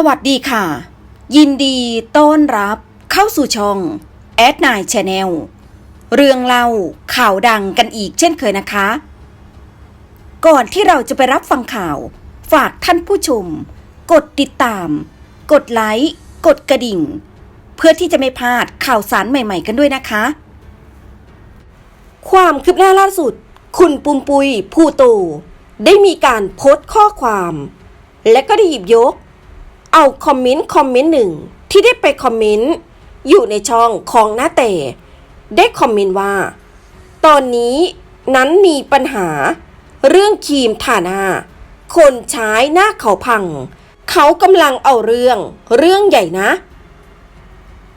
สวัสดีค่ะ ยินดีต้อนรับเข้าสู่ช่องแอดนายชาแนลเรื่องเล่าข่าวดังกันอีกเช่นเคยนะคะ ก่อนที่เราจะไปรับฟังข่าว ฝากท่านผู้ชม กดติดตาม กดไลค์ กดกระดิ่ง เพื่อที่จะไม่พลาดข่าวสารใหม่ๆกันด้วยนะคะ ความคืบหน้าล่าสุด คุณปุมปุยผู้โตได้มีการโพสต์ข้อความ และก็ได้หยิบยก เอาคอมเมนต์คอมเมนต์หนึ่งที่ได้ไปคอมเมนต์อยู่ในช่องของหน้าแต่ได้คอมเมนต์ว่า ตอนนี้นั้นมีปัญหา เรื่องครีมทาหน้า คนใช้หน้าเขาพัง เขากำลังเอาเรื่อง เรื่องใหญ่นะ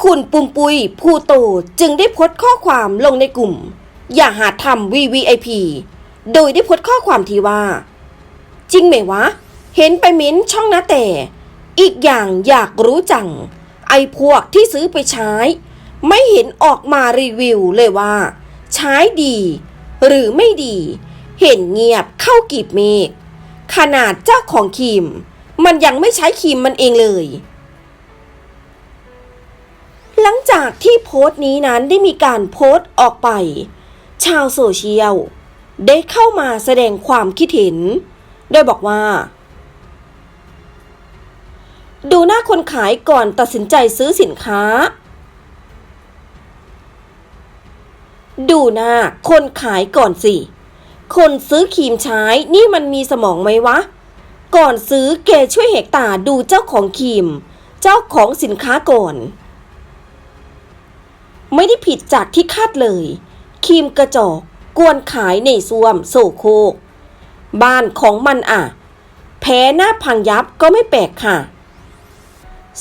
คุณปุมปุยผู้โตจึงได้โพสต์ข้อความลงในกลุ่ม อย่าหาทำ VVIP โดยได้โพสต์ข้อความที่ว่า จริงไหมวะ เห็นไปเม้นช่องนะแต่ อีกอย่างอยากรู้จัง ไอ้พวกที่ซื้อไปใช้ ไม่เห็นออกมารีวิวเลยว่า ใช้ดี หรือไม่ดี เห็นเงียบเข้ากีบเมฆขนาดเจ้าของครีม มันยังไม่ใช้ครีมมันเองเลย หลังจากที่โพสต์นี้นั้นได้มีการโพสต์ออกไป ชาวโซเชียล ได้เข้ามาแสดงความคิดเห็น โดยบอกว่า ดูหน้าคนขายก่อนตัดสินใจซื้อสินค้า ดูหน้าคนขายก่อนสิ คนซื้อครีมใช้นี่มันมีสมองไหมวะ ก่อนซื้อแกช่วยเหกตาดูเจ้าของครีม เจ้าของสินค้าก่อน ไม่ได้ผิดจากที่คาดเลยครีมกระจอกกวนขายในซ่วมโซโคกบ้านของมันอะ แพ้หน้าพังยับก็ไม่แปลกค่ะ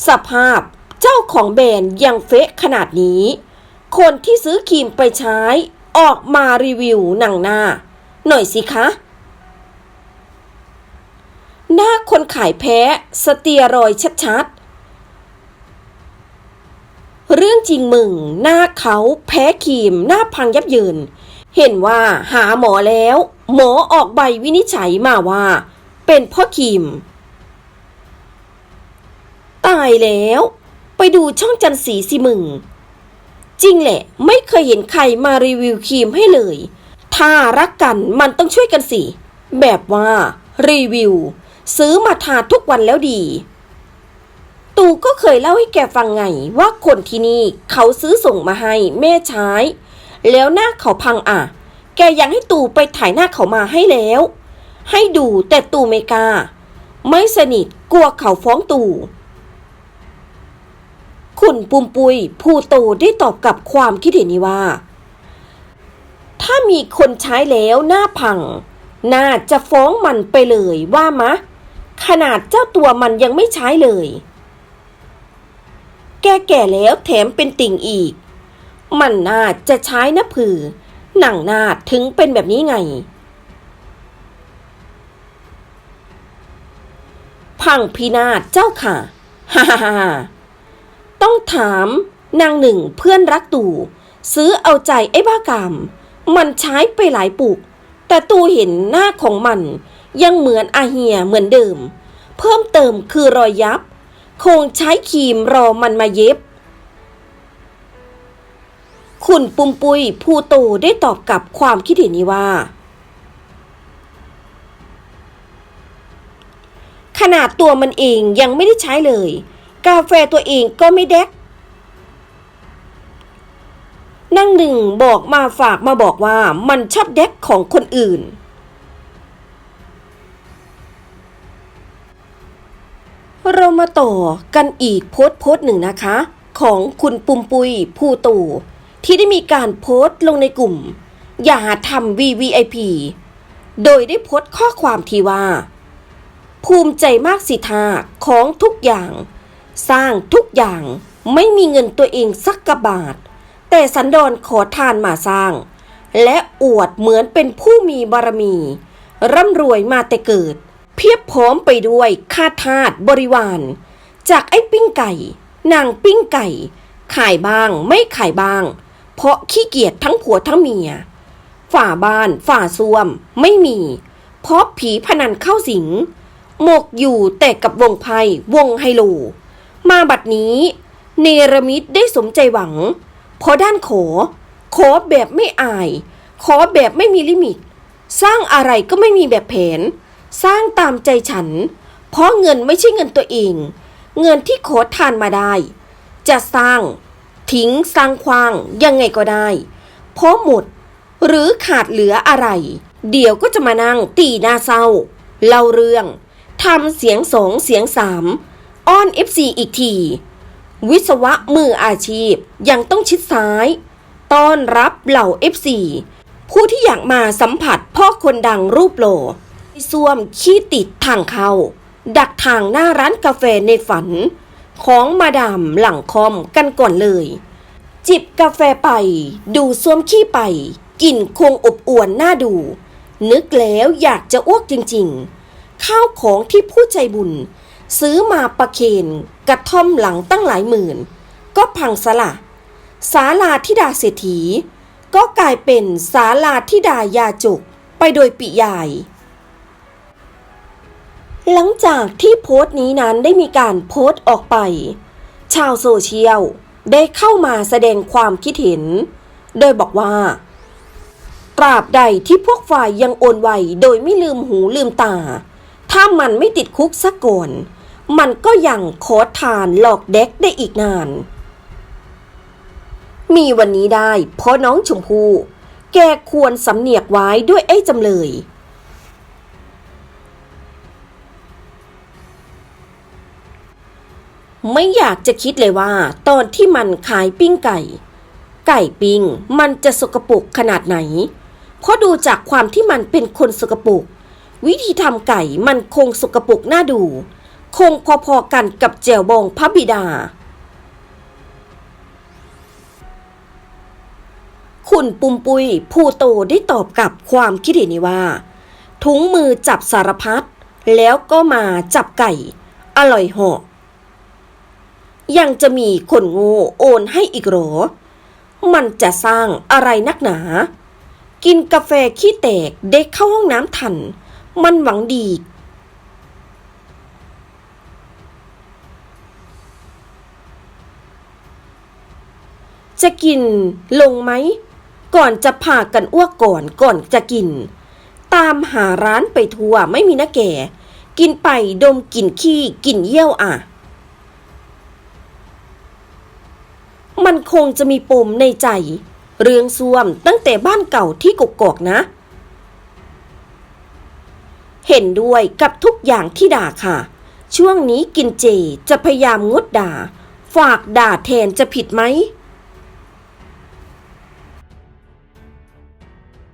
สภาพเจ้าของแบรนด์ยังเฟะขนาดนี้ คนที่ซื้อครีมไปใช้ออกมารีวิวหนังหน้า หน่อยสิคะ หน้าคนขายแพ้สเตียรอยชัดๆ เรื่องจริงมึง หน้าเขาแพ้ครีมหน้าพังยับเยิน เห็นว่าหาหมอแล้ว หมอออกใบวินิจฉัยมาว่า เป็นพ่อครีม ตายแล้ว ไปดูช่องจันสีสิมึง จริงแหละ ไม่เคยเห็นใครมารีวิวครีมให้เลย ถ้ารักกันมันต้องช่วยกันสิ แบบว่า รีวิว ซื้อมาทาทุกวันแล้วดี ตูก็เคยเล่าให้แกฟังไงว่าคนที่นี่เขาซื้อส่งมาให้แม่ใช้ แล้วหน้าเขาพังอะ แกยังให้ตูไปถ่ายหน้าเขามาให้แล้ว ให้ดูแต่ตูไม่กล้าไม่สนิทกลัวเขาฟ้องตู คุณปุมปุยผู้โตได้ตอบกับความคิดเห็นนี้ว่า ถ้ามีคนใช้แล้วหน้าพัง น่าจะฟ้องมันไปเลยว่ามะ ขนาดเจ้าตัวมันยังไม่ใช้เลย แกแก่แล้วแถมเป็นติ่งอีก มันน่าจะใช้นะผือ หนังหน้าถึงเป็นแบบนี้ไง พังพินาศเจ้าค่ะ ฮ่าฮ่าฮ่า ต้องถามนางหนึ่งเพื่อนรักตู่ ซื้อเอาใจไอ้บ้ากาม มันใช้ไปหลายปุก แต่ตูเห็นหน้าของมันยังเหมือนอาเฮียเหมือนเดิม เพิ่มเติมคือรอยยับ คงใช้ครีมรอมันมาเย็บ คุณปุมปุยผู้โตได้ตอบกับความคิดเห็นนี้ว่า ขนาดตัวมันเองยังไม่ได้ใช้เลย กาแฟตัวเองก็ไม่แดกนั่งหนึ่งบอกมาฝากมาบอกว่ามันชอบแดกของคนอื่น เรามาต่อกันอีกโพสต์โพสต์หนึ่งนะคะ ของคุณปุ่มปุยผู้ตู่ที่ได้มีการโพสต์ลงในกลุ่ม อย่าทำ VVIP โดยได้โพสต์ข้อความที่ว่า ภูมิใจมากสิทาของทุกอย่าง สร้างทุกอย่างไม่มีเงินตัวเองสักกะบาท แต่สันดอนขอทานมาสร้าง และอวดเหมือนเป็นผู้มีบารมี ร่ำรวยมาแต่เกิด เพียบพร้อมไปด้วยข้าทาสบริวาร จากไอ้ปิ้งไก่ นางปิ้งไก่ ขายบ้างไม่ขายบ้าง เพราะขี้เกียจทั้งผัวทั้งเมีย ฝ่าบ้านฝ่าซ่วมไม่มี เพราะผีพนันเข้าสิงหมกอยู่แต่กับวงไพ่วงไฮโล มาบัดนี้ เนรมิตได้สมใจหวัง เพราะด้านขอ ขอแบบไม่อาย ขอแบบไม่มีลิมิต สร้างอะไรก็ไม่มีแบบแผน สร้างตามใจฉัน เพราะเงินไม่ใช่เงินตัวเอง เงินที่ขอทานมาได้ จะสร้าง ทิ้งสร้างควางยังไงก็ได้ เพราะหมด หรือขาดเหลืออะไร เดี๋ยวก็จะมานั่งตีหน้าเศร้าเล่าเรื่องทำเสียงสองเสียงสาม อ้อน FC อีกที วิศวะมืออาชีพยังต้องชิดซ้าย ต้อนรับเหล่า FC ผู้ที่อยากมาสัมผัสพ่อคนดังรูปโลซ่วมขี้ติดทางเข้า ดักทางหน้าร้านกาแฟในฝัน ของมาดามหลังคอมกันก่อนเลย จิบกาแฟไป ดูส้วมขี้ไปกลิ่นคงอบอวนน่าดู นึกแล้วอยากจะอ้วกจริงๆ ข้าวของที่ผู้ใจบุญ ซื้อมาประเคนกระท่อมหลังตั้งหลายหมื่น ก็พังสละศาลาทิดาเศรษฐี ก็กลายเป็นศาลาทิดายาจุกไปโดยปิยาย หลังจากที่โพสต์นี้นั้นได้มีการโพสต์ออกไป ชาวโซเชียลได้เข้ามาแสดงความคิดเห็น โดยบอกว่า ตราบใดที่พวกฝ่ายยังโอนไหวโดยไม่ลืมหูลืมตา ถ้ามันไม่ติดคุกสักก่อน มันก็ยังขอทานหลอกเด็กได้อีกนาน มีวันนี้ได้เพราะน้องชมพู่แกควรสำเนียกไว้ด้วยไอ้จำเลย ไม่อยากจะคิดเลยว่า ตอนที่มันขายปิ้งไก่ ไก่ปิ้งมันจะสกปรกขนาดไหน เพราะดูจากความที่มันเป็นคนสกปรกวิธีทำไก่มันคงสกปรกน่าดู คงพอๆกันกับแจวบองพระบิดา คุณปุมปุยผู้โตได้ตอบกับความคิดเห็นนี้ว่า ถุงมือจับสารพัดแล้วก็มาจับไก่ อร่อยเหาะยังจะมีคนโง่โอนให้อีกหรอ มันจะสร้างอะไรนักหนา กินกาแฟขี้แตกเด็กเข้าห้องน้ำทัน มันหวังดี จะกินลงไหม ก่อนจะพากันอ้วกก่อนก่อนจะกิน ตามหาร้านไปทั่วไม่มีนะแก่ กินไปดมกลิ่นขี้กลิ่นเยี่ยวอะ มันคงจะมีปมในใจ เรื่องซ่วมตั้งแต่บ้านเก่าที่กกอกนะ เห็นด้วยกับทุกอย่างที่ด่าค่ะ ช่วงนี้กินเจจะพยายามงดด่า ฝากด่าแทนจะผิดไหม